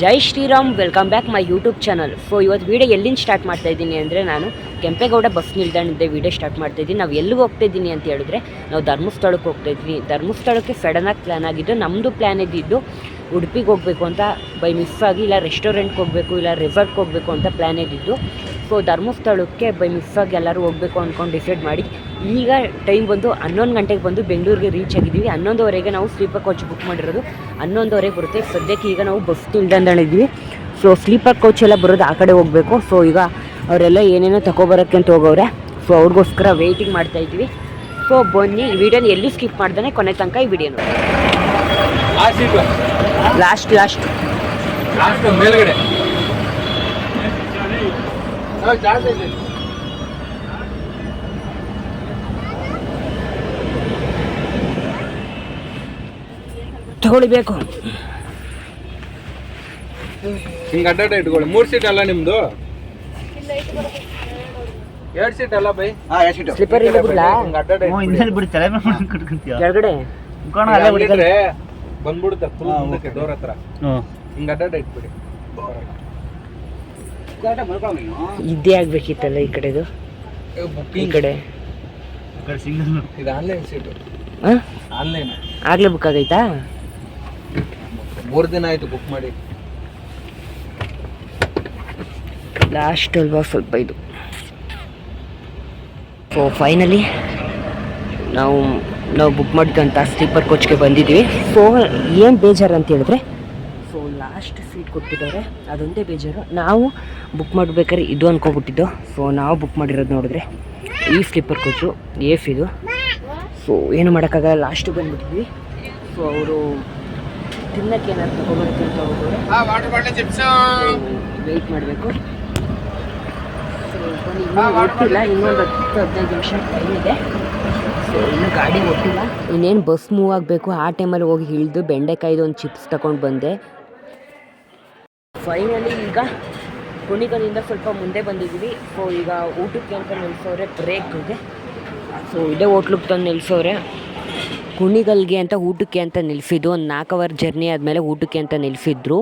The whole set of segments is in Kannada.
Jai Shriram welcome back my YouTube channel so ಇವತ್ತು ವೀಡಿಯೋ ಎಲ್ಲಿಂದ ಸ್ಟಾರ್ಟ್ ಮಾಡ್ತಾ ಇದ್ದೀನಿ ಅಂದರೆ ನಾನು ಕೆಂಪೇಗೌಡ ಬಸ್ ನಿಲ್ದಾಣದ ವೀಡಿಯೋ ಸ್ಟಾರ್ಟ್ ಮಾಡ್ತಾ ಇದ್ದೀನಿ. ನಾವು ಎಲ್ಲಿಗೆ ಹೋಗ್ತಾ ಇದ್ದೀನಿ ಅಂತ ಹೇಳಿದ್ರೆ, ನಾವು ಧರ್ಮಸ್ಥಳಕ್ಕೆ ಹೋಗ್ತಾ ಇದ್ವಿ. ಧರ್ಮಸ್ಥಳಕ್ಕೆ ಸಡನ್ನಾಗಿ ಪ್ಲ್ಯಾನ್ ಆಗಿದ್ದು ನಮ್ಮದು ಪ್ಲ್ಯಾನ್ ಇದ್ದಿದ್ದು ಉಡುಪಿಗೆ ಹೋಗಬೇಕು ಅಂತ ಬೈ ಮಿಸ್ ಆಗಿ ಇಲ್ಲ ರೆಸ್ಟೋರೆಂಟ್ಗೆ ಹೋಗಬೇಕು ಇಲ್ಲ ರೆಸಾರ್ಟ್ಗೆ ಹೋಗಬೇಕು ಅಂತ ಪ್ಲ್ಯಾನ್ ಇದ್ದಿದ್ದು. ಸೊ ಧರ್ಮಸ್ಥಳಕ್ಕೆ ಬೈ ಮಿಸ್ ಆಗಿ ಎಲ್ಲರೂ ಹೋಗಬೇಕು ಅಂದ್ಕೊಂಡು ಡಿಸೈಡ್ ಮಾಡಿ. ಈಗ ಟೈಮ್ ಬಂದು ಹನ್ನೊಂದು ಗಂಟೆಗೆ ಬಂದು ಬೆಂಗಳೂರಿಗೆ ರೀಚ್ ಆಗಿದ್ದೀವಿ. ಹನ್ನೊಂದುವರೆಗೆ ನಾವು ಸ್ಲೀಪರ್ ಕೋಚ್ ಬುಕ್ ಮಾಡಿರೋದು. ಹನ್ನೊಂದುವರೆಗೆ ಬರುತ್ತೆ. ಸದ್ಯಕ್ಕೆ ಈಗ ನಾವು ಬಸ್ ನಿಲ್ದಾಣದಲ್ಲಿದ್ದೀವಿ ಸೊ ಸ್ಲೀಪರ್ ಕೋಚ್ ಎಲ್ಲ ಬರೋದು ಆ ಕಡೆ ಹೋಗಬೇಕು. ಸೊ ಈಗ ಅವರೆಲ್ಲ ಏನೇನೋ ತಗೊಬರೋಕ್ಕೆ ಅಂತ ಹೋಗೋರೆ ಸೊ ಅವ್ರಿಗೋಸ್ಕರ ವೆಯ್ಟಿಂಗ್ ಮಾಡ್ತಾ ಇದ್ದೀವಿ. ಸೊ ಬನ್ನಿ, ಈ ವಿಡಿಯೋನ ಎಲ್ಲೂ ಸ್ಕಿಪ್ ಮಾಡ್ದೇ ಕೊನೆ ತನಕ ಈ ವಿಡಿಯೋ ನೋಡಿ ಆ ಸೀಟು. Last last. ಲಾಸ್ಟ್ ಮೇಲ್ಗಡೆ. ತಗೊಳ್ಬೇಕು. ಹಿಂಗೆ ಅಡ್ಡಾಡ ಇಟ್ಕೊಳ್ಳಿ. ಮೂರು ಸೀಟ್ ಅಲ್ಲ ನಿಮ್ದು? ಎರಡು ಸೀಟ್ ಅಲ್ಲ ಬೈ. ಸ್ಲಿಪ್ಪರ್ ಇಲ್ಲ ಬಿಡ್ಲಾ? ಹಿಂಗೆ ಅಡ್ಡಾಡ ಹಿಂದೆ ಬಿಡಿ ತಲೆ ಮೇಲೆ ಕೆಳಗಡೆ? ಮುಖಾಣ ಅಲ್ಲೇ ಬಿಡಿ ಬಂದ್ಬಿಡುತ್ತೆ ಫುಲ್ ಮುಂದಕ್ಕೆ ಡೋರ್ ಹತ್ರ. ಹ್ಞೂ ಹಿಂಗೆ ಅಡ್ಡಾಡ ಇಟ್ಬಿಡಿ. ಇದ್ದೇ ಆಗ್ಬೇಕಿತ್ತಲ್ಲ ಈ ಕಡೆದು? ಈ ಕಡೆ? ಇದು ಆನ್ಲೈನ್ ಸೀಟು ಹಾಂ? ಆನ್ಲೈನ್ ಆಗ್ಲೇ ಬುಕ್ ಆಗೈತಾ? ಮೂರು ದಿನ ಆಯ್ತು ಬುಕ್ ಮಾಡಿ. ಲಾಸ್ಟ್ ಅಲ್ವಾ ಸ್ವಲ್ಪ ಇದು. ಸೊ ಫೈನಲಿ ನಾವು ನಾವು ಬುಕ್ ಮಾಡಿದಂಥ ಸ್ಲೀಪರ್ ಕೋಚ್ಗೆ ಬಂದಿದ್ದೀವಿ. ಸೊ ಏನು ಬೇಜಾರು ಅಂತ ಹೇಳಿದ್ರೆ ಸೊ ಲಾಸ್ಟ್ ಸೀಟ್ ಕೊಟ್ಟಿದ್ದಾರೆ. ಅದೊಂದೇ ಬೇಜಾರು. ನಾವು ಬುಕ್ ಮಾಡ್ಬೇಕಾದ್ರೆ ಇದು ಅಂದ್ಕೊಬಿಟ್ಟಿದ್ದು ಸೊ ನಾವು ಬುಕ್ ಮಾಡಿರೋದು ನೋಡಿದ್ರೆ ಈ ಸ್ಲೀಪರ್ ಕೋಚು ಏಫ್ ಇದು. ಸೊ ಏನು ಮಾಡೋಕ್ಕಾಗಲ್ಲ. ಲಾಸ್ಟ್ ಬಂದ್ಬಿಟ್ಟಿದ್ವಿ. ಸೊ ಅವರು ತಿನ್ನಕ್ಕೆ ಏನಾದ್ರು ತಗೊಬರುತ್ತೆ ಅಂತ ಹೋಗೋರು. ವೆಯ್ಟ್ ಮಾಡಬೇಕು. ಒಟ್ಟಿಲ್ಲ. ಇನ್ನೊಂದು ಹತ್ತು ಹದಿನೈದು ನಿಮಿಷ ಟೈಮ್ ಇದೆ. ಇನ್ನು ಗಾಡಿ ಗೊತ್ತಿಲ್ಲ. ಇನ್ನೇನು ಬಸ್ ಮೂವ್ ಆಗಬೇಕು ಆ ಟೈಮಲ್ಲಿ ಹೋಗಿ ಇಳಿದು ಬೆಂಡೆಕಾಯ್ದು ಒಂದು ಚಿಪ್ಸ್ ತಗೊಂಡು ಬಂದೆ. ಫೈನಲಿ ಈಗ ಕುಣಿಗಲಿಂದ ಸ್ವಲ್ಪ ಮುಂದೆ ಬಂದಿದ್ದೀವಿ ಸೊ ಈಗ ಊಟಕ್ಕೆ ಅಂತ ನಿಲ್ಸೋರೆ ಇದೆ. ಸೊ ಇದೇ ಹೋಟ್ಲಿಗೆ ತಂದು ನಿಲ್ಸೋರೆ. ಕುಣಿಗಲ್ಗೆ ಅಂತ ಊಟಕ್ಕೆ ಅಂತ ನಿಲ್ಲಿಸಿದ್ದು ಒಂದು ನಾಲ್ಕು ಅವರ್ ಜರ್ನಿ ಆದಮೇಲೆ ಊಟಕ್ಕೆ ಅಂತ ನಿಲ್ಲಿಸಿದ್ರು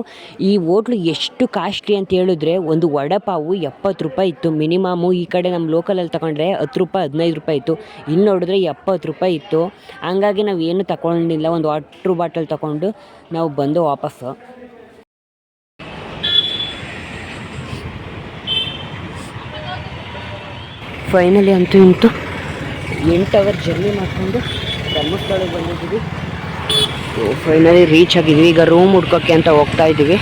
ಈ ಹೋಟ್ಲು ಎಷ್ಟು ಕಾಸ್ಟ್ಲಿ ಅಂತ ಹೇಳಿದ್ರೆ ಒಂದು ವಡಪಾವು ಎಪ್ಪತ್ತು ರೂಪಾಯಿ ಇತ್ತು. ಮಿನಿಮಮು ಈ ಕಡೆ ನಮ್ಮ ಲೋಕಲಲ್ಲಿ ತಗೊಂಡ್ರೆ ಹತ್ತು ರೂಪಾಯಿ ಹದಿನೈದು ರೂಪಾಯಿ ಇತ್ತು. ಇಲ್ಲಿ ನೋಡಿದ್ರೆ ಎಪ್ಪತ್ತು ರೂಪಾಯಿ ಇತ್ತು. ಹಂಗಾಗಿ ನಾವು ಏನು ತಗೊಂಡಿಲ್ಲ ಒಂದು ವಾಟ್ರ್ ಬಾಟಲ್ ತಗೊಂಡು ನಾವು ಬಂದು ವಾಪಸ್ಸು ಫೈನಲಿ ಅಂತೂ ಇಂತು ಎಂಟು ಅವರ್ ಜರ್ನಿ ಮಾಡಿಕೊಂಡು ಧರ್ಮಸ್ಥಳಕ್ಕೆ ಬಂದಿದ್ದೀವಿ. ಫೈನಲಿ ರೀಚ್ ಆಗಿದ್ವಿ. ಈಗ ರೂಮ್ ಹುಡ್ಕೋಕ್ಕೆ ಅಂತ ಹೋಗ್ತಾ ಇದ್ದೀವಿ.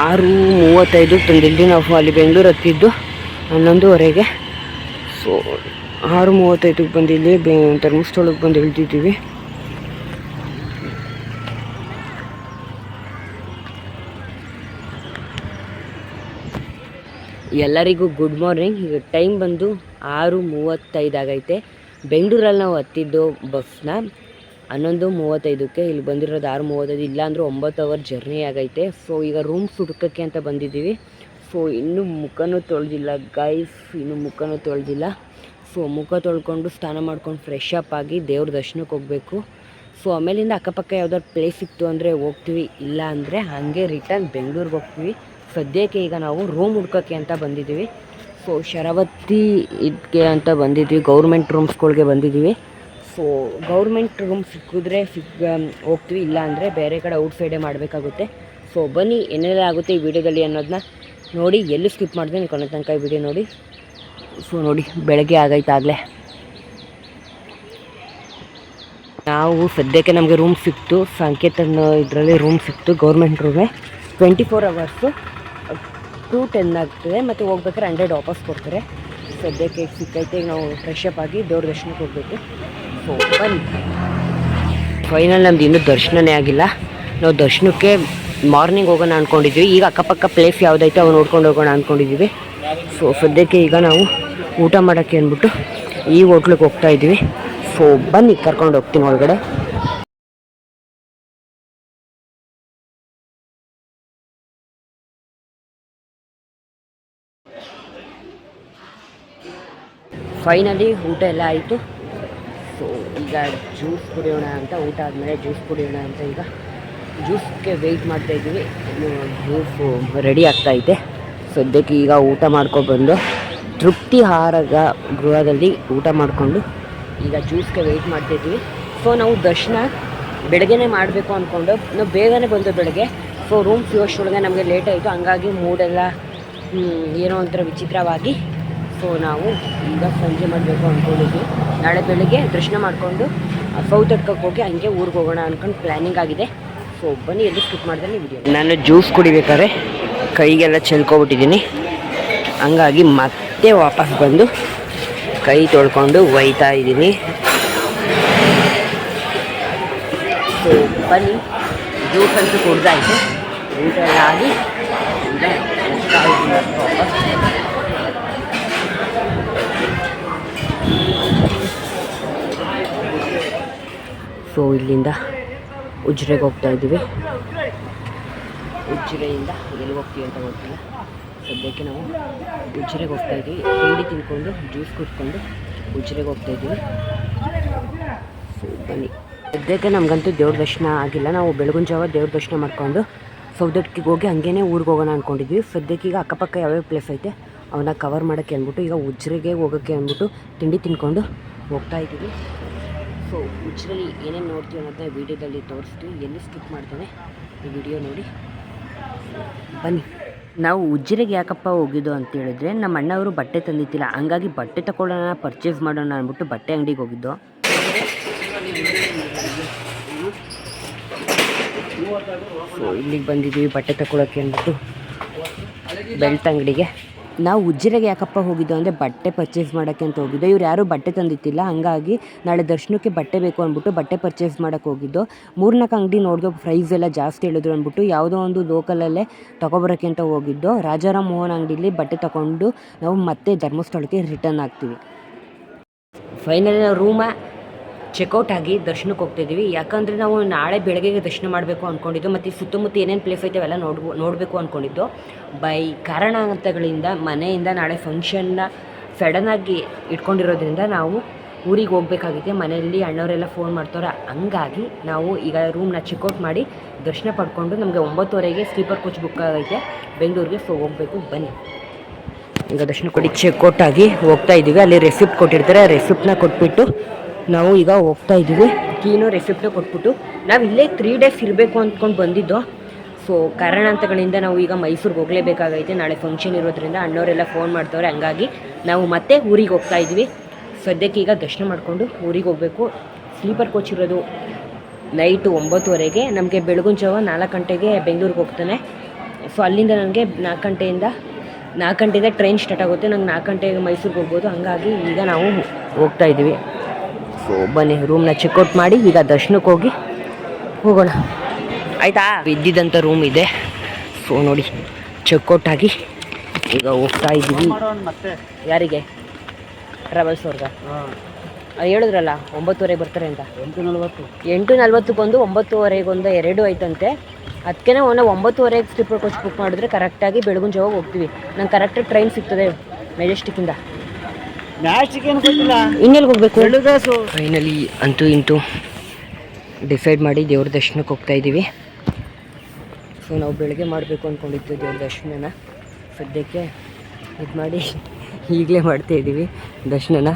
ಆರು ಮೂವತ್ತೈದು ತಂದಿಲ್ಲಿ ನಾವು ಅಲ್ಲಿ ಬೆಂಗಳೂರು ಹತ್ತಿದ್ದು ಹನ್ನೊಂದುವರೆಗೆ. ಸೊ ಆರು ಮೂವತ್ತೈದಕ್ಕೆ ಬಂದಿಲ್ಲಿ ಬೆ ಧರ್ಮಸ್ಥಳಕ್ಕೆ ಬಂದು ಇಳಿದಿದ್ದೀವಿ. ಎಲ್ಲರಿಗೂ ಗುಡ್ ಮಾರ್ನಿಂಗ್ ಈಗ ಟೈಮ್ ಬಂದು ಆರು ಮೂವತ್ತೈದು ಆಗೈತೆ. ಬೆಂಗಳೂರಲ್ಲಿ ನಾವು ಹತ್ತಿದ್ದು ಬಸ್ನ ಹನ್ನೊಂದು ಮೂವತ್ತೈದಕ್ಕೆ ಇಲ್ಲಿ ಬಂದಿರೋದು ಆರು ಮೂವತ್ತೈದು, ಇಲ್ಲಾಂದರೆ ಒಂಬತ್ತು ಅವರ್ ಜರ್ನಿ ಆಗೈತೆ. ಸೊ ಈಗ ರೂಮ್ಸ್ ಹುಡುಕಕ್ಕೆ ಅಂತ ಬಂದಿದ್ದೀವಿ. ಸೊ ಇನ್ನೂ ಮುಖನೂ ತೊಳೆದಿಲ್ಲ ಗೈಸ್ ಇನ್ನೂ ಮುಖನೂ ತೊಳೆದಿಲ್ಲ. ಸೊ ಮುಖ ತೊಳ್ಕೊಂಡು ಸ್ನಾನ ಮಾಡ್ಕೊಂಡು ಫ್ರೆಶ್ ಅಪ್ ಆಗಿ ದೇವ್ರ ದರ್ಶನಕ್ಕೆ ಹೋಗಬೇಕು. ಸೊ ಆಮೇಲಿಂದ ಅಕ್ಕಪಕ್ಕ ಯಾವ್ದಾದ್ರು ಪ್ಲೇಸ್ ಇತ್ತು ಅಂದರೆ ಹೋಗ್ತೀವಿ. ಇಲ್ಲ ಅಂದರೆ ಹಾಗೆ ರಿಟರ್ನ್ ಬೆಂಗಳೂರಿಗೆ ಹೋಗ್ತೀವಿ. ಸದ್ಯಕ್ಕೆ ಈಗ ನಾವು ರೂಮ್ ಹುಡ್ಕೋಕ್ಕೆ ಅಂತ ಬಂದಿದ್ದೀವಿ. ಸೊ ಶರಾವತಿ ಇದಕ್ಕೆ ಅಂತ ಬಂದಿದ್ವಿ ಗೌರ್ಮೆಂಟ್ ರೂಮ್ಸ್ಗಳಿಗೆ ಬಂದಿದ್ದೀವಿ. ಸೊ ಗೌರ್ಮೆಂಟ್ ರೂಮ್ ಸಿಕ್ಕಿದ್ರೆ ಸಿಕ್ ಹೋಗ್ತೀವಿ, ಇಲ್ಲ ಅಂದರೆ ಬೇರೆ ಕಡೆ ಔಟ್ ಸೈಡೇ ಮಾಡಬೇಕಾಗುತ್ತೆ. ಸೊ ಬನ್ನಿ, ಏನೆಲ್ಲ ಆಗುತ್ತೆ ಈ ವಿಡಿಯೋದಲ್ಲಿ ಅನ್ನೋದನ್ನ ನೋಡಿ, ಎಲ್ಲಿ ಸ್ಕಿಪ್ ಮಾಡಿದೆ ಕೊನೆ ತನಕ ಈ ವಿಡಿಯೋ ನೋಡಿ. ಸೊ ನೋಡಿ, ಬೆಳಗ್ಗೆ ಆಗೈತಾಗಲೇ. ನಾವು ಸದ್ಯಕ್ಕೆ ನಮಗೆ ರೂಮ್ ಸಿಕ್ತು, ಸಂಕೇತನ ಇದರಲ್ಲಿ ರೂಮ್ ಸಿಕ್ತು government ರೂಮೇ twenty four hours to ten ಆಗ್ತದೆ, ಮತ್ತು ಹೋಗ್ಬೇಕಾದ್ರೆ ಹಂಡ್ರೆಡ್ ವಾಪಸ್ ಕೊಡ್ತಾರೆ. ಸದ್ಯಕ್ಕೆ ಸಿಕ್ಕೈತೆ, ನಾವು ಫ್ರೆಶ್ ಅಪ್ ಆಗಿ ದೇವ್ರ ದರ್ಶನಕ್ಕೆ ಹೋಗಬೇಕು. ಸೊ ಬನ್ನಿ. ಫೈನಲ್ ನಮ್ದು ಇನ್ನೂ ದರ್ಶನವೇ ಆಗಿಲ್ಲ. ನಾವು ದರ್ಶನಕ್ಕೆ ಮಾರ್ನಿಂಗ್ ಹೋಗೋಣ ಅಂದ್ಕೊಂಡಿದ್ವಿ ಈಗ ಅಕ್ಕಪಕ್ಕ ಪ್ಲೇಸ್ ಯಾವುದೈತೆ ಅವು ನೋಡ್ಕೊಂಡು ಹೋಗೋಣ ಅಂದ್ಕೊಂಡಿದ್ದೀವಿ ಸೊ ಸದ್ಯಕ್ಕೆ ಈಗ ನಾವು ಊಟ ಮಾಡೋಕ್ಕೆ ಅಂದ್ಬಿಟ್ಟು ಈ ಹೋಟ್ಲಿಗೆ ಹೋಗ್ತಾ ಇದ್ದೀವಿ. ಸೊ ಬನ್ನಿ, ಕರ್ಕೊಂಡು ಹೋಗ್ತೀನಿ ಒಳಗಡೆ. ಫೈನಲಿ ಊಟ ಎಲ್ಲ ಆಯಿತು. ಸೊ ಈಗ ಜ್ಯೂಸ್ ಕುಡಿಯೋಣ ಅಂತ ಊಟ ಆದಮೇಲೆ ಜ್ಯೂಸ್ ಕುಡಿಯೋಣ ಅಂತ ಈಗ ಜ್ಯೂಸ್ಗೆ ವೆಯ್ಟ್ ಮಾಡ್ತಾ ಇದ್ದೀವಿ. ಜ್ಯೂಸು ರೆಡಿ ಆಗ್ತಾ ಸೊ ಸದ್ಯಕ್ಕೆ ಈಗ ಊಟ ಮಾಡ್ಕೊಬಂದು ತೃಪ್ತಿ ಆಹಾರದ ಗೃಹದಲ್ಲಿ ಊಟ ಮಾಡಿಕೊಂಡು ಈಗ ಜ್ಯೂಸ್ಗೆ ವೆಯ್ಟ್ ಮಾಡ್ತಾ ಇದ್ದೀವಿ. ಸೊ ನಾವು ದರ್ಶನ ಬೆಳಗ್ಗೆನೇ ಮಾಡಬೇಕು ಅಂದ್ಕೊಂಡು ನಾವು ಬೇಗನೆ ಬಂದು ಬೆಳಗ್ಗೆ. ಸೊ ರೂಮ್ ಸಿಗೋಷ್ಟೊಳಗೆ ನಮಗೆ ಲೇಟ್ ಆಯಿತು. ಹಂಗಾಗಿ ಮೂಡೆಲ್ಲ ಏನೋ ಒಂಥರ ವಿಚಿತ್ರವಾಗಿ ಸೊ ನಾವು ಈಗ ಸಂಜೆ ಮಾಡಬೇಕು ಅಂದ್ಕೊಂಡಿದ್ವಿ. ನಾಳೆ ಬೆಳಿಗ್ಗೆ ದರ್ಶನ ಮಾಡಿಕೊಂಡು ಸೌತಡ್ಕಕ್ಕೆ ಹೋಗಿ ಹಂಗೆ ಊರಿಗೆ ಹೋಗೋಣ ಅಂದ್ಕೊಂಡು ಪ್ಲ್ಯಾನಿಂಗ್ ಆಗಿದೆ. ಸೊ ಬನ್ನಿ ಎಲ್ಲಿ ಸ್ಕಿಪ್ ಮಾಡಿದ್ರೆ ವಿಡಿಯೋ ನಾನು ಜ್ಯೂಸ್ ಕುಡಿಬೇಕಾದ್ರೆ ಕೈಗೆಲ್ಲ ಚೆಲ್ಕೊಬಿಟ್ಟಿದ್ದೀನಿ. ಹಂಗಾಗಿ ಮತ್ತೆ ವಾಪಸ್ ಬಂದು ಕೈ ತೊಳ್ಕೊಂಡು ಒಯ್ತಾ ಇದ್ದೀನಿ. ಸೊ ಬನ್ನಿ ಜ್ಯೂಸ್ ಅಂತೂ ಕುಡ್ದಾಯಿತು. ಊಟ ಎಲ್ಲ ಆಗಿ ಈಗ ವಾಪಸ್. ಸೊ ಇಲ್ಲಿಂದ ಉಜ್ರೆಗೆ ಹೋಗ್ತಾ ಇದ್ದೀವಿ. ಉಜ್ರೆಯಿಂದ ಎಲ್ಲಿ ಹೋಗ್ತೀವಿ ಅಂತ ಗೊತ್ತಿಲ್ಲ. ಸದ್ಯಕ್ಕೆ ನಾವು ಉಜ್ರೆಗೆ ಹೋಗ್ತಾ ಇದ್ದೀವಿ. ತಿಂಡಿ ತಿನ್ಕೊಂಡು, ಜ್ಯೂಸ್ ಕುಡ್ಕೊಂಡು ಉಜ್ರೆಗೆ ಹೋಗ್ತಾ ಇದ್ದೀವಿ. ಸೊ ಬನ್ನಿ. ಸದ್ಯಕ್ಕೆ ನಮಗಂತೂ ದೇವ್ರ ದರ್ಶನ ಆಗಿಲ್ಲ. ನಾವು ಬೆಳಗಿನ ಜಾವ ದೇವ್ರ ದರ್ಶನ ಮಾಡ್ಕೊಂಡು ಸೌದಟ್ಟಿಗೆ ಹೋಗಿ ಹಂಗೇನೆ ಊರಿಗೆ ಹೋಗೋಣ ಅಂದ್ಕೊಂಡಿದ್ವಿ ಸದ್ಯಕ್ಕೆ ಈಗ ಅಕ್ಕಪಕ್ಕ ಯಾವ್ಯಾವ ಪ್ಲೇಸ್ ಐತೆ ಅವನ್ನ ಕವರ್ ಮಾಡೋಕ್ಕೆ ಅಂದ್ಬಿಟ್ಟು ಈಗ ಉಜ್ರೆಗೆ ಹೋಗೋಕ್ಕೆ ಅಂದ್ಬಿಟ್ಟು ತಿಂಡಿ ತಿನ್ಕೊಂಡು ಹೋಗ್ತಾ ಇದ್ದೀವಿ. ಸೊ ಉಜ್ರಲ್ಲಿ ಏನೇನು ನೋಡ್ತೀವಿ ಅನ್ನೋದನ್ನ ವೀಡಿಯೋದಲ್ಲಿ ತೋರಿಸ್ತೀವಿ. ಎಲ್ಲಿ ಸ್ಕಿಪ್ ಮಾಡ್ತೇನೆ? ಈ ವಿಡಿಯೋ ನೋಡಿ. ಬನ್ನಿ. ನಾವು ಉಜ್ಜಿರೆಗೆ ಯಾಕಪ್ಪ ಹೋಗಿದ್ದು ಅಂತ ಹೇಳಿದ್ರೆ, ನಮ್ಮ ಅಣ್ಣವರು ಬಟ್ಟೆ ತಂದಿತ್ತಿಲ್ಲ ಹಂಗಾಗಿ ಬಟ್ಟೆ ತಗೊಳ್ಳೋಣ ಪರ್ಚೇಸ್ ಮಾಡೋಣ ಅಂದ್ಬಿಟ್ಟು ಬಟ್ಟೆ ಅಂಗಡಿಗೆ ಹೋಗಿದ್ದು. ಸೊ ಇಲ್ಲಿಗೆ ಬಂದಿದ್ದೀವಿ ಬಟ್ಟೆ ತಗೊಳಕ್ಕೆ ಅಂದ್ಬಿಟ್ಟು. ಬೆಲ್ಟ್ ಅಂಗಡಿಗೆ ನಾವು ಉಜ್ಜಿರೆಗೆ ಯಾಕಪ್ಪ ಹೋಗಿದ್ದು ಅಂದರೆ ಬಟ್ಟೆ ಪರ್ಚೇಸ್ ಮಾಡೋಕ್ಕೆ ಅಂತ ಹೋಗಿದ್ದು. ಇವ್ರು ಯಾರೂ ಬಟ್ಟೆ ತಂದಿತ್ತಿಲ್ಲ ಹಾಗಾಗಿ ನಾಳೆ ದರ್ಶನಕ್ಕೆ ಬಟ್ಟೆ ಬೇಕು ಅಂದ್ಬಿಟ್ಟು ಬಟ್ಟೆ ಪರ್ಚೇಸ್ ಮಾಡೋಕ್ಕೆ ಹೋಗಿದ್ದು. ಮೂರ್ನಾಲ್ಕು ಅಂಗಡಿ ನೋಡಿದೋ ಪ್ರೈಸ್ ಎಲ್ಲ ಜಾಸ್ತಿ ಹೇಳಿದ್ರು ಅಂದ್ಬಿಟ್ಟು ಯಾವುದೋ ಒಂದು ಲೋಕಲಲ್ಲೇ ತೊಗೊಬರೋಕ್ಕೆ ಅಂತ ಹೋಗಿದ್ದು. ರಾಜಾರಾಮ್ ಮೋಹನ್ ಅಂಗಡಿಲಿ ಬಟ್ಟೆ ತಗೊಂಡು ನಾವು ಮತ್ತೆ ಧರ್ಮಸ್ಥಳಕ್ಕೆ ರಿಟರ್ನ್ ಆಗ್ತೀವಿ. ಫೈನಲಿ ನಾವು ರೂಮ ಚೆಕ್ಔಟ್ ಆಗಿ ದರ್ಶನಕ್ಕೆ ಹೋಗ್ತಿದ್ದೀವಿ ಯಾಕಂದರೆ ನಾವು ನಾಳೆ ಬೆಳಗ್ಗೆಗೆ ದರ್ಶನ ಮಾಡಬೇಕು ಅಂದ್ಕೊಂಡಿದ್ದು ಮತ್ತು ಸುತ್ತಮುತ್ತ ಏನೇನು ಪ್ಲೇಸ್ ಐತೆ ಅವೆಲ್ಲ ನೋಡ್ ನೋಡಬೇಕು ಅಂದ್ಕೊಂಡಿದ್ದು ಬೈ ಕಾರಣಾಂತಗಳಿಂದ ಮನೆಯಿಂದ ನಾಳೆ ಫಂಕ್ಷನ್ನ ಸಡನ್ನಾಗಿ ಇಟ್ಕೊಂಡಿರೋದ್ರಿಂದ ನಾವು ಊರಿಗೆ ಹೋಗ್ಬೇಕಾಗಿದೆ ಮನೆಯಲ್ಲಿ ಅಣ್ಣವರೆಲ್ಲ ಫೋನ್ ಮಾಡ್ತಾರೆ. ಹಂಗಾಗಿ ನಾವು ಈಗ ರೂಮ್ನ ಚೆಕ್ಔಟ್ ಮಾಡಿ ದರ್ಶನ ಪಡ್ಕೊಂಡು ನಮಗೆ ಒಂಬತ್ತುವರೆಗೆ ಸ್ಲೀಪರ್ ಕೋಚ್ ಬುಕ್ ಆಗೈತೆ. ಬೆಂಗಳೂರಿಗೆ ಸೊ ಹೋಗಬೇಕು, ಬನ್ನಿ. ಈಗ ದರ್ಶನ ಕೊಡಿ ಚೆಕ್ಔಟ್ ಆಗಿ ಹೋಗ್ತಾ ಇದ್ದೀವಿ ಅಲ್ಲಿ ರೆಸಿಪ್ಟ್ ಕೊಟ್ಟಿರ್ತಾರೆ. ರೆಸಿಪ್ಟನ್ನ ಕೊಟ್ಬಿಟ್ಟು ನಾವು ಈಗ ಹೋಗ್ತಾ ಇದ್ದೀವಿ. ಕೀನು ರೆಸಿಪ್ಟ್ ಕೊಟ್ಬಿಟ್ಟು ನಾವು ಇಲ್ಲೇ ತ್ರೀ ಡೇಸ್ ಇರಬೇಕು ಅಂದ್ಕೊಂಡು ಬಂದಿದ್ದು. ಸೊ ಕಾರಣಾಂತಗಳಿಂದ ನಾವು ಈಗ ಮೈಸೂರಿಗೆ ಹೋಗಲೇಬೇಕಾಗೈತೆ. ನಾಳೆ ಫಂಕ್ಷನ್ ಇರೋದ್ರಿಂದ ಅಣ್ಣವರೆಲ್ಲ ಫೋನ್ ಮಾಡ್ತವ್ರೆ. ಹಂಗಾಗಿ ನಾವು ಮತ್ತೆ ಊರಿಗೆ ಹೋಗ್ತಾ ಇದ್ವಿ ಸದ್ಯಕ್ಕೆ ಈಗ ದರ್ಶನ ಮಾಡಿಕೊಂಡು ಊರಿಗೆ ಹೋಗಬೇಕು. ಸ್ಲೀಪರ್ ಕೋಚ್ ಇರೋದು ನೈಟು ಒಂಬತ್ತುವರೆಗೆ. ನಮಗೆ ಬೆಳಗಿನ ಜಾವ ನಾಲ್ಕು ಗಂಟೆಗೆ ಬೆಂಗಳೂರಿಗೆ ಹೋಗ್ತಾನೆ. ಸೊ ಅಲ್ಲಿಂದ ನನಗೆ ನಾಲ್ಕು ಗಂಟೆಯಿಂದ ನಾಲ್ಕು ಗಂಟೆಯಿಂದ ಟ್ರೈನ್ ಸ್ಟಾರ್ಟ್ ಆಗುತ್ತೆ. ನಂಗೆ ನಾಲ್ಕು ಗಂಟೆಗೆ ಮೈಸೂರಿಗೆ ಹೋಗ್ಬೋದು. ಹಂಗಾಗಿ ಈಗ ನಾವು ಹೋಗ್ತಾ ಇದ್ದೀವಿ. ಸೊ ಬನ್ನಿ ರೂಮ್ನ ಚೆಕ್ಔಟ್ ಮಾಡಿ ಈಗ ದರ್ಶನಕ್ಕೆ ಹೋಗಿ ಹೋಗೋಣ. ಆಯಿತಾ? ಇದ್ದಿದ್ದಂಥ ರೂಮ್ ಇದೆ. ಸೊ ನೋಡಿ ಚೆಕ್ಔಟ್ ಆಗಿ ಈಗ ಹೋಗ್ತಾ ಇದ್ದೀವಿ. ಮತ್ತೆ ಯಾರಿಗೆ? ಟ್ರಾವೆಲ್ಸ್ ಅವ್ರಿಗೆ? ಹೇಳಿದ್ರಲ್ಲ ಒಂಬತ್ತುವರೆಗೆ ಬರ್ತಾರೆ ಅಂತ. ಎಂಟು ನಲ್ವತ್ತು. ಎಂಟು ನಲ್ವತ್ತಕ್ಕೊಂದು ಒಂಬತ್ತುವರೆಗೊಂದು ಎರಡು ಐತಂತೆ ಅದಕ್ಕೆ ನಾವು ಒಂಬತ್ತುವರೆಗೆ ಸ್ಲೀಪರ್ ಕೋಚ್ ಬುಕ್ ಮಾಡಿದ್ರೆ ಕರೆಕ್ಟಾಗಿ ಬೆಳಗಿನ ಜಾವ ಹೋಗ್ತೀವಿ. ನಂಗೆ ಕರೆಕ್ಟಾಗಿ ಟ್ರೈನ್ ಸಿಗ್ತದೆ ಮೆಜೆಸ್ಟಿಕ್ಕಿಂದ ಇನ್ನೆಲ್ಲಿ ಹೋಗ್ಬೇಕು? ಫೈನಲಿ ಅಂತೂ ಇಂತೂ ಡಿಸೈಡ್ ಮಾಡಿ ದೇವ್ರ ದರ್ಶನಕ್ಕೆ ಹೋಗ್ತಾ ಇದ್ದೀವಿ. ಸೊ ನಾವು ಬೆಳಗ್ಗೆ ಮಾಡಬೇಕು ಅಂದ್ಕೊಂಡಿದ್ದು ದೇವ್ರ ದರ್ಶನನ. ಸದ್ಯಕ್ಕೆ ಇದು ಮಾಡಿ ಈಗಲೇ ಮಾಡ್ತಾ ಇದ್ದೀವಿ ದರ್ಶನನ.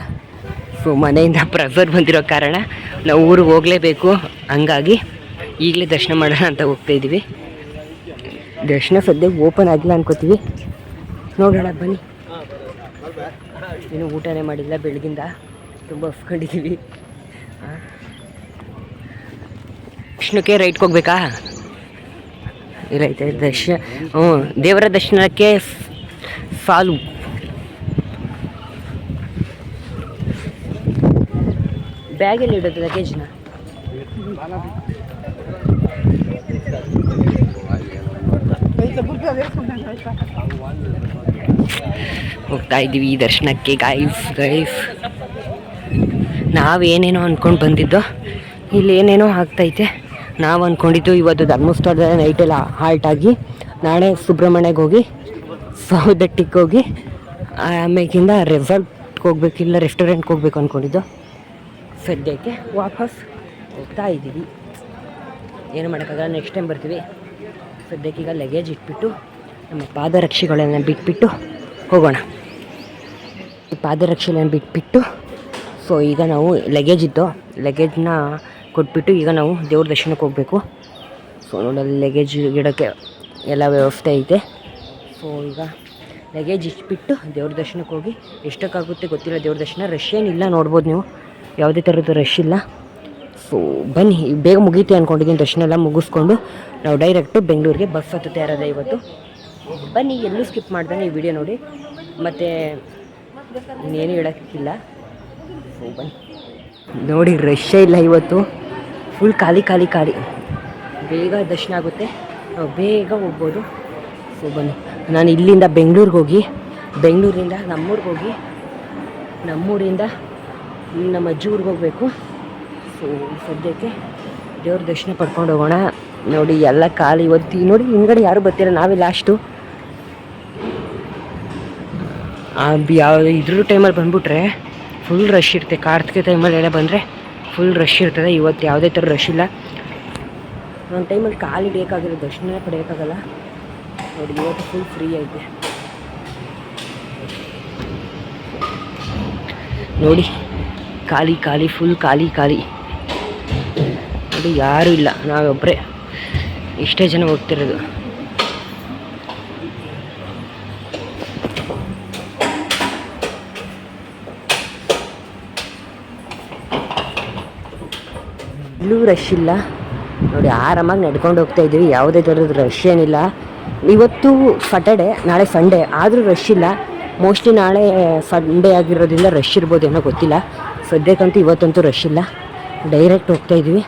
ಸೊ ಮನೆಯಿಂದ ಪ್ರೆಸರ್ ಬಂದಿರೋ ಕಾರಣ ನಾವು ಊರಿಗೆ ಹೋಗಲೇಬೇಕು. ಹಂಗಾಗಿ ಈಗಲೇ ದರ್ಶನ ಮಾಡೋಣ ಅಂತ ಹೋಗ್ತಾ ಇದ್ದೀವಿ. ದರ್ಶನ ಸದ್ಯಕ್ಕೆ ಓಪನ್ ಆಗಿಲ್ಲ ಅನ್ಕೋತೀವಿ. ನೋಡೋಣ ಬನ್ನಿ. ಇನ್ನೂ ಊಟನೇ ಮಾಡಿಲ್ಲ, ಬೆಳಗಿಂದ ತುಂಬ ಹಸ್ಕೊಂಡಿದ್ದೀವಿ ವಿಷ್ಣುಕ್ಕೆ ರೈಟ್ಗೆ ಹೋಗ್ಬೇಕಾ? ಇಲ್ಲೈತೆ ದರ್ಶನ ಹ್ಞೂ, ದೇವರ ದರ್ಶನಕ್ಕೆ ಸಾಲು ಬ್ಯಾಗಲ್ಲಿ ಇಡೋದು ಲಗೇಜ್ನ ಹೋಗ್ತಾ ಇದ್ದೀವಿ ದರ್ಶನಕ್ಕೆ ಗೈಫ್ ಗೈಫ್ ನಾವೇನೇನೋ ಅಂದ್ಕೊಂಡು ಬಂದಿದ್ದೋ ಇಲ್ಲಿ ಏನೇನೋ ಆಗ್ತೈತೆ. ನಾವು ಅಂದ್ಕೊಂಡಿದ್ದು ಇವತ್ತು ಧರ್ಮಸ್ಥಳದ ನೈಟೆಲ್ಲ ಹಾಲ್ಟ್ ಆಗಿ ನಾಳೆ ಸುಬ್ರಹ್ಮಣ್ಯಗೆ ಹೋಗಿ, ಸೌದಟ್ಟಿಗೆ ಹೋಗಿ ಆಮೇಲಿಂದ ರೆಸಾರ್ಟ್ಗೆ ಹೋಗ್ಬೇಕಿಲ್ಲ ರೆಸ್ಟೋರೆಂಟ್ಗೆ ಹೋಗ್ಬೇಕು ಅಂದ್ಕೊಂಡಿದ್ದು ಸದ್ಯಕ್ಕೆ ವಾಪಸ್ ಹೋಗ್ತಾ ಇದ್ದೀವಿ ಏನು ಮಾಡೋಕ್ಕಾಗಲ್ಲ ನೆಕ್ಸ್ಟ್ ಟೈಮ್ ಬರ್ತೀವಿ. ಸದ್ಯಕ್ಕೀಗ ಲಗೇಜ್ ಇಟ್ಬಿಟ್ಟು, ನಮ್ಮ ಪಾದರಕ್ಷೆಗಳನ್ನು ಬಿಟ್ಬಿಟ್ಟು ಹೋಗೋಣ. ಈ ಪಾದರಕ್ಷೆಗಳನ್ನು ಬಿಟ್ಬಿಟ್ಟು ಸೊ ಈಗ ನಾವು ಲಗೇಜ್ ಇತ್ತು ಲಗೇಜ್ನ ಕೊಟ್ಬಿಟ್ಟು ಈಗ ನಾವು ದೇವ್ರ ದರ್ಶನಕ್ಕೆ ಹೋಗಬೇಕು. ಸೊ ನೋಡಲ್ಲಿ ಲಗೇಜ್ ಗಿಡಕ್ಕೆ ಎಲ್ಲ ವ್ಯವಸ್ಥೆ ಐತೆ. ಸೊ ಈಗ ಲಗೇಜ್ ಇಟ್ಬಿಟ್ಟು ದೇವ್ರ ದರ್ಶನಕ್ಕೆ ಹೋಗಿ, ಎಷ್ಟಕ್ಕಾಗುತ್ತೆ ಗೊತ್ತಿಲ್ಲ, ದೇವ್ರ ದರ್ಶನ ರಶ್ ಏನಿಲ್ಲ ನೋಡ್ಬೋದು ನೀವು. ಯಾವುದೇ ಥರದ್ದು ರಶ್ ಇಲ್ಲ. ಸೊ ಬನ್ನಿ, ಬೇಗ ಮುಗೀತೆ ಅಂದ್ಕೊಂಡಿದ್ದೀನಿ ದರ್ಶನ ಎಲ್ಲ ಮುಗಿಸ್ಕೊಂಡು. ನಾವು ಡೈರೆಕ್ಟು ಬೆಂಗಳೂರಿಗೆ ಬಸ್ ಹತ್ತುತ್ತೆ ಯಾರದ ಇವತ್ತು. ಬನ್ನಿ, ಎಲ್ಲೂ ಸ್ಕಿಪ್ ಮಾಡ್ದಂಗೆ ಈ ವಿಡಿಯೋ ನೋಡಿ. ಮತ್ತು ಇನ್ನೇನು ಹೇಳೋಕ್ಕಿಲ್ಲ. ಸೊ ಬನ್ನಿ. ನೋಡಿ ರಶ್ಶೇ ಇಲ್ಲ ಇವತ್ತು. ಫುಲ್ ಖಾಲಿ ಖಾಲಿ ಖಾಲಿ. ಬೇಗ ದರ್ಶನ ಆಗುತ್ತೆ. ನಾವು ಬೇಗ ಹೋಗ್ಬೋದು. ಸೊ ಬನ್ನಿ. ನಾನು ಇಲ್ಲಿಂದ ಬೆಂಗಳೂರಿಗೆ ಹೋಗಿ, ಬೆಂಗಳೂರಿಂದ ನಮ್ಮೂರಿಗೆ ಹೋಗಿ, ನಮ್ಮೂರಿಂದ ನಮ್ಮ ಅಜ್ಜಿ ಹೋಗಬೇಕು. ಸೊ ಸದ್ಯಕ್ಕೆ ದೇವ್ರ ದರ್ಶನ ಪಡ್ಕೊಂಡು ಹೋಗೋಣ. ನೋಡಿ, ಎಲ್ಲ ಖಾಲಿ. ಇವತ್ತು ನೋಡಿ, ಹಿಂದ್ಗಡೆ ಯಾರು ಬರ್ತಿಲ್ಲ. ನಾವೇ ಲಾಸ್ಟು ಯಾವ ಇದ್ರ ಟೈಮಲ್ಲಿ ಬಂದುಬಿಟ್ರೆ ಫುಲ್ ರಶ್ ಇರುತ್ತೆ. ಕಾರ್ತಿಕ ಟೈಮಲ್ಲಿ ಎಲ್ಲ ಬಂದರೆ ಫುಲ್ ರಶ್ ಇರ್ತದೆ. ಇವತ್ತು ಯಾವುದೇ ಥರ ರಶ್ ಇಲ್ಲ. ಒಂದು ಟೈಮಲ್ಲಿ ಕಾಲು ಬೇಕಾಗಿರೋ ದರ್ಶನ ಪಡೆಯೋಕ್ಕಾಗಲ್ಲ. ನೋಡಿ, ಇವತ್ತು ಫುಲ್ ಫ್ರೀ ಐತೆ. ನೋಡಿ, ಖಾಲಿ ಖಾಲಿ ಫುಲ್ ಖಾಲಿ ಖಾಲಿ. ನೋಡಿ, ಯಾರೂ ಇಲ್ಲ. ನಾವೊಬ್ಬರೇ ಇಷ್ಟೇ ಜನ ಹೋಗ್ತಿರೋದು. ಇಲ್ಲೂ ರಶ್ ಇಲ್ಲ. ನೋಡಿ, ಆರಾಮಾಗಿ ನಡ್ಕೊಂಡು ಹೋಗ್ತಾ ಇದ್ದೀವಿ. ಯಾವುದೇ ಥರದ ರಶ್ ಏನಿಲ್ಲ. ಇವತ್ತು ಸಟರ್ಡೆ ನಾಳೆ ಸಂಡೇ ಆದರೂ ರಶ್ ಇಲ್ಲ. ಮೋಸ್ಟ್ಲಿ ನಾಳೆ ಸಂಡೇ ಆಗಿರೋದ್ರಿಂದ ರಶ್ ಇರ್ಬೋದೇನೋ ಗೊತ್ತಿಲ್ಲ. ಸದ್ಯಕ್ಕಂತೂ ಇವತ್ತಂತೂ ರಶ್ ಇಲ್ಲ. ಡೈರೆಕ್ಟ್ ಹೋಗ್ತಾ ಇದ್ವಿ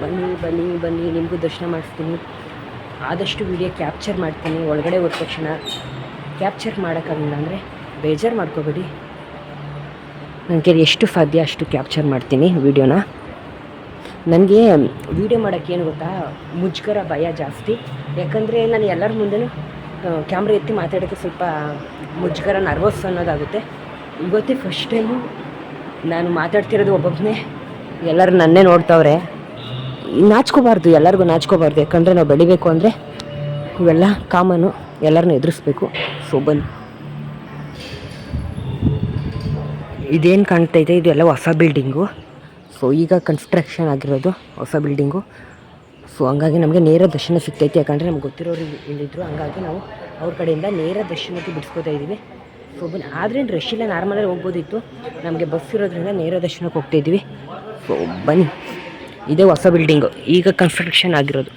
ಬನ್ನಿ ಬನ್ನಿ ಬನ್ನಿ. ನಿಮಗೂ ದರ್ಶನ ಮಾಡಿಸ್ತೀನಿ. ಆದಷ್ಟು ವಿಡಿಯೋ ಕ್ಯಾಪ್ಚರ್ ಮಾಡ್ತೀನಿ. ಒಳಗಡೆ ಹೋದ ತಕ್ಷಣ ಕ್ಯಾಪ್ಚರ್ ಮಾಡೋಕ್ಕಾಗಲಿಲ್ಲ ಅಂದರೆ ಬೇಜಾರು ಮಾಡ್ಕೋಬೇಡಿ. ನನಗೆ ಎಷ್ಟು ಸಾಧ್ಯ ಅಷ್ಟು ಕ್ಯಾಪ್ಚರ್ ಮಾಡ್ತೀನಿ ವಿಡಿಯೋನ ನನಗೆ ವೀಡಿಯೋ ಮಾಡೋಕ್ಕೆ ಏನು ಗೊತ್ತಾ? ಮುಜುಗರ ಭಯ ಜಾಸ್ತಿ. ಯಾಕಂದರೆ ನಾನು ಎಲ್ಲರ ಮುಂದೆನೂ ಕ್ಯಾಮ್ರ ಎತ್ತಿ ಮಾತಾಡೋಕ್ಕೆ ಸ್ವಲ್ಪ ಮುಜುಗರ ನರ್ವಸ್ ಅನ್ನೋದಾಗುತ್ತೆ. ಇವತ್ತೆ ಫಸ್ಟ್ ಟೈಮು ನಾನು ಮಾತಾಡ್ತಿರೋದು ಒಬ್ಬೊಬ್ಬನೇ ಎಲ್ಲರೂ ನನ್ನೇ ನೋಡ್ತಾವ್ರೆ. ನಾಚ್ಕೋಬಾರ್ದು, ಎಲ್ಲರಿಗೂ ನಾಚ್ಕೋಬಾರ್ದು. ಯಾಕಂದರೆ ನಾವು ಬೆಳಿಬೇಕು ಅಂದರೆ ಇವೆಲ್ಲ ಕಾಮನು ಎಲ್ಲರನ್ನೂ ಎದುರಿಸ್ಬೇಕು. ಸೋಬನ್ ಇದೇನು ಕಾಣ್ತೈತೆ ಇದೆಲ್ಲ ಹೊಸ ಬಿಲ್ಡಿಂಗು ಸೊ ಈಗ ಕನ್ಸ್ಟ್ರಕ್ಷನ್ ಆಗಿರೋದು ಹೊಸ ಬಿಲ್ಡಿಂಗು ಸೊ ಹಂಗಾಗಿ ನಮಗೆ ನೇರ ದರ್ಶನ ಸಿಗ್ತೈತೆ. ಯಾಕಂದರೆ ನಮ್ಗೆ ಗೊತ್ತಿರೋರು ಇಲ್ಲಿದ್ದರು ಹಂಗಾಗಿ ನಾವು ಅವ್ರ ಕಡೆಯಿಂದ ನೇರ ದರ್ಶನಕ್ಕೆ ಬಿಡಿಸ್ಕೋತಾ ಇದ್ದೀವಿ. ಸೊ ಬನ್ನಿ ಆದ್ರೇನು ರಶ್ ಇಲ್ಲ ನಾರ್ಮಲಾಗಿ ಹೋಗ್ಬೋದಿತ್ತು. ನಮಗೆ ಬಸ್ ಇರೋದ್ರಿಂದ ನೇರ ದರ್ಶನಕ್ಕೆ ಹೋಗ್ತಾ ಇದ್ದೀವಿ. ಸೊ ಬನ್ನಿ, ಇದೇ ಹೊಸ ಬಿಲ್ಡಿಂಗು ಈಗ ಕನ್ಸ್ಟ್ರಕ್ಷನ್ ಆಗಿರೋದು.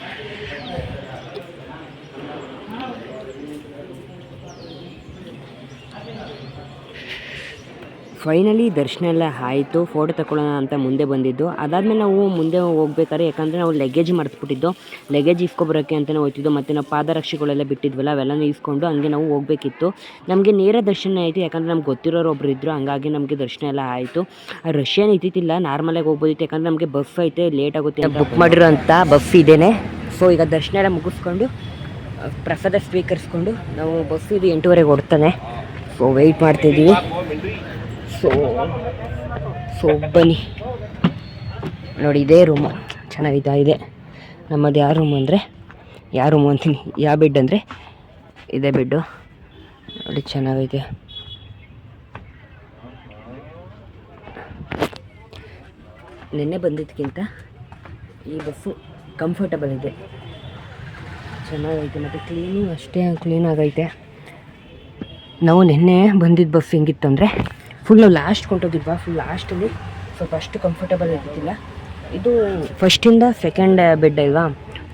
ಫೈನಲಿ ದರ್ಶನ ಎಲ್ಲ ಆಯಿತು ಫೋಟೋ ತಗೊಳ್ಳೋಣ ಅಂತ ಮುಂದೆ ಬಂದಿದ್ದು. ಅದಾದಮೇಲೆ ನಾವು ಮುಂದೆ ಹೋಗ್ಬೇಕಾದ್ರೆ ಯಾಕಂದರೆ ನಾವು ಲಗೇಜ್ ಮರೆಸ್ಬಿಟ್ಟಿದ್ದು ಲಗೇಜ್ ಇಸ್ಕೊಬರೋಕ್ಕೆ ಅಂತಲೇ ಹೋಗ್ತಿದ್ದು ಮತ್ತು ನಾವು ಪಾದರಕ್ಷೆಗಳೆಲ್ಲ ಬಿಟ್ಟಿದ್ವಲ್ಲ ಅವೆಲ್ಲನೂ ಇಸ್ಕೊಂಡು ಹಂಗೆ ನಾವು ಹೋಗಬೇಕಿತ್ತು. ನಮಗೆ ನೇರ ದರ್ಶನ ಆಯಿತು ಯಾಕಂದರೆ ನಮ್ಗೆ ಗೊತ್ತಿರೋರು ಒಬ್ರು ಇದ್ದರು ಹಂಗಾಗಿ ನಮಗೆ ದರ್ಶನ ಎಲ್ಲ ಆಯಿತು. ರಶ್ ಏನು ಇದ್ದಿದ್ದಿಲ್ಲ ನಾರ್ಮಲಾಗಿ ಹೋಗ್ಬೋದಿತ್ತು ಯಾಕಂದರೆ ನಮಗೆ ಬಸ್ ಐತೆ ಲೇಟ್ ಆಗುತ್ತೆ ಬುಕ್ ಮಾಡಿರೋಂಥ ಬಸ್ ಇದೇನೆ. ಸೊ ಈಗ ದರ್ಶನ ಎಲ್ಲ ಮುಗಿಸ್ಕೊಂಡು ಪ್ರಸಾದ ಸ್ವೀಕರಿಸ್ಕೊಂಡು ನಾವು ಬಸ್ ಇದು ಎಂಟೂವರೆಗೆ ಹೊಡ್ತಾನೆ. ಸೊ ವೆಯ್ಟ್ ಮಾಡ್ತಿದ್ದೀವಿ ಸೊ ಸೊ ನೋಡಿ, ಇದೇ ರೂಮು ಚೆನ್ನಾಗಿದೆ, ಇದೆ. ನಮ್ಮದು ಯಾವ ರೂಮ್ ಅಂದರೆ, ಯಾವ ರೂಮು ಅಂತೀನಿ, ಯಾವ ಬೆಡ್ ಅಂದರೆ, ಇದೇ ಬೆಡ್ಡು ನೋಡಿ, ಚೆನ್ನಾಗಿದೆ. ನಿನ್ನೆ ಬಂದಿದ್ದಕ್ಕಿಂತ ಈ ಬಸ್ಸು ಕಂಫರ್ಟಬಲ್ ಇದೆ. ಚೆನ್ನಾಗೈತೆ, ಮತ್ತು ಕ್ಲೀನು ಅಷ್ಟೇ ಕ್ಲೀನಾಗೈತೆ ನಾವು ನಿನ್ನೆ ಬಂದಿದ್ದ ಬಸ್ ಹೆಂಗಿತ್ತು ಅಂದರೆ ಫುಲ್ ಲಾಸ್ಟ್ ಕೊಂಟೋಗಿದ್ವಾ ಫುಲ್ ಲಾಸ್ಟಲ್ಲಿ ಸ್ವಲ್ಪ ಅಷ್ಟು ಕಂಫರ್ಟಬಲ್ ಇರ್ತಿಲ್ಲ. ಇದು ಫಸ್ಟಿಂದ ಸೆಕೆಂಡ್ ಬೆಡ್ ಅಲ್ವಾ?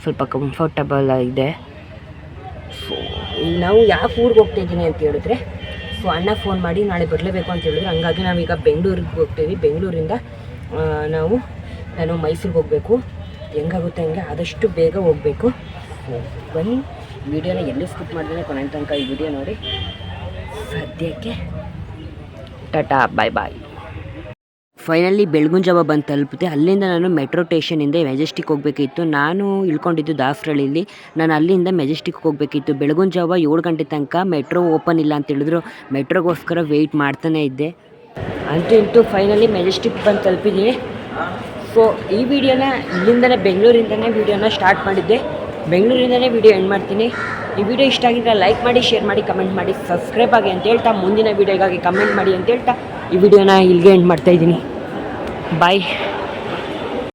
ಸ್ವಲ್ಪ ಕಂಫರ್ಟಬಲ್ ಇದೆ. ಸೊ ನಾವು ಯಾವ ಊರಿಗೆ ಹೋಗ್ತಾ ಇದ್ದೀನಿ ಅಂತ ಹೇಳಿದ್ರೆ ಸೊ ಅಣ್ಣ ಫೋನ್ ಮಾಡಿ ನಾಳೆ ಬರಲೇಬೇಕು ಅಂತ ಹೇಳಿದ್ರು. ಹಂಗಾಗಿ ನಾವೀಗ ಬೆಂಗಳೂರಿಗೆ ಹೋಗ್ತೀವಿ. ಬೆಂಗಳೂರಿಂದ ನಾವು, ನಾನು ಮೈಸೂರಿಗೆ ಹೋಗಬೇಕು. ಹೆಂಗಾಗುತ್ತೆ ಹಂಗೆ? ಆದಷ್ಟು ಬೇಗ ಹೋಗಬೇಕು. ಬನ್ನಿ. ವಿಡಿಯೋನ ಎಲ್ಲೂ ಸ್ಕಿಪ್ ಮಾಡಿದ್ರೆ ಕೊನೆ ತನಕ ಈ ವಿಡಿಯೋ ನೋಡಿ. ಸದ್ಯಕ್ಕೆ ಟಾಟಾ ಬಾಯ್ ಬಾಯ್ ಫೈನಲಿ ಬೆಳಗುನ್ ಜಾವ ಬಂದು ತಲುಪಿದೆ ಅಲ್ಲಿಂದ ನಾನು ಮೆಟ್ರೋ ಸ್ಟೇಷನಿಂದ ಮೆಜೆಸ್ಟಿಕ್ ಹೋಗಬೇಕಿತ್ತು. ನಾನು ಇಳ್ಕೊಂಡಿದ್ದು ದಾಸರಳ್ಳಿಲಿ ನಾನು ಅಲ್ಲಿಂದ ಮೆಜೆಸ್ಟಿಕ್ ಹೋಗಬೇಕಿತ್ತು. ಬೆಳಗುನ್ ಜಾವ ಏಳು ಗಂಟೆ ತನಕ ಮೆಟ್ರೋ ಓಪನ್ ಇಲ್ಲ ಅಂತ ಹೇಳಿದ್ರು. ಮೆಟ್ರೋಗೋಸ್ಕರ ವೆಯ್ಟ್ ಮಾಡ್ತಾನೆ ಇದ್ದೆ. ಅಂತೂ ಇಂತೂ ಫೈನಲಿ ಮೆಜೆಸ್ಟಿಕ್ ಬಂದು ತಲುಪಿದ್ದೀನಿ ಸೊ ಈ ವಿಡಿಯೋನ ಇಲ್ಲಿಂದನೇ ಬೆಂಗಳೂರಿಂದನೇ ವಿಡಿಯೋನ ಸ್ಟಾರ್ಟ್ ಮಾಡಿದ್ದೆ. ಬೆಂಗಳೂರಿಂದನೇ ವಿಡಿಯೋ ಎಂಡ್ ಮಾಡ್ತೀನಿ. ಈ ವಿಡಿಯೋ ಇಷ್ಟ ಆಗಿದ್ರೆ ಲೈಕ್ ಮಾಡಿ, ಶೇರ್ ಮಾಡಿ, ಕಮೆಂಟ್ ಮಾಡಿ, ಸಬ್ಸ್ಕ್ರೈಬ್ ಆಗಿ ಅಂತ ಹೇಳ್ತಾ, ಮುಂದಿನ ವಿಡಿಯೋಗಾಗಿ ಕಮೆಂಟ್ ಮಾಡಿ ಅಂತ ಹೇಳ್ತಾ, ಈ ವಿಡಿಯೋನ ಇಲ್ಲಿಗೆ ಎಂಡ್ ಮಾಡ್ತಾ ಇದ್ದೀನಿ. ಬಾಯ್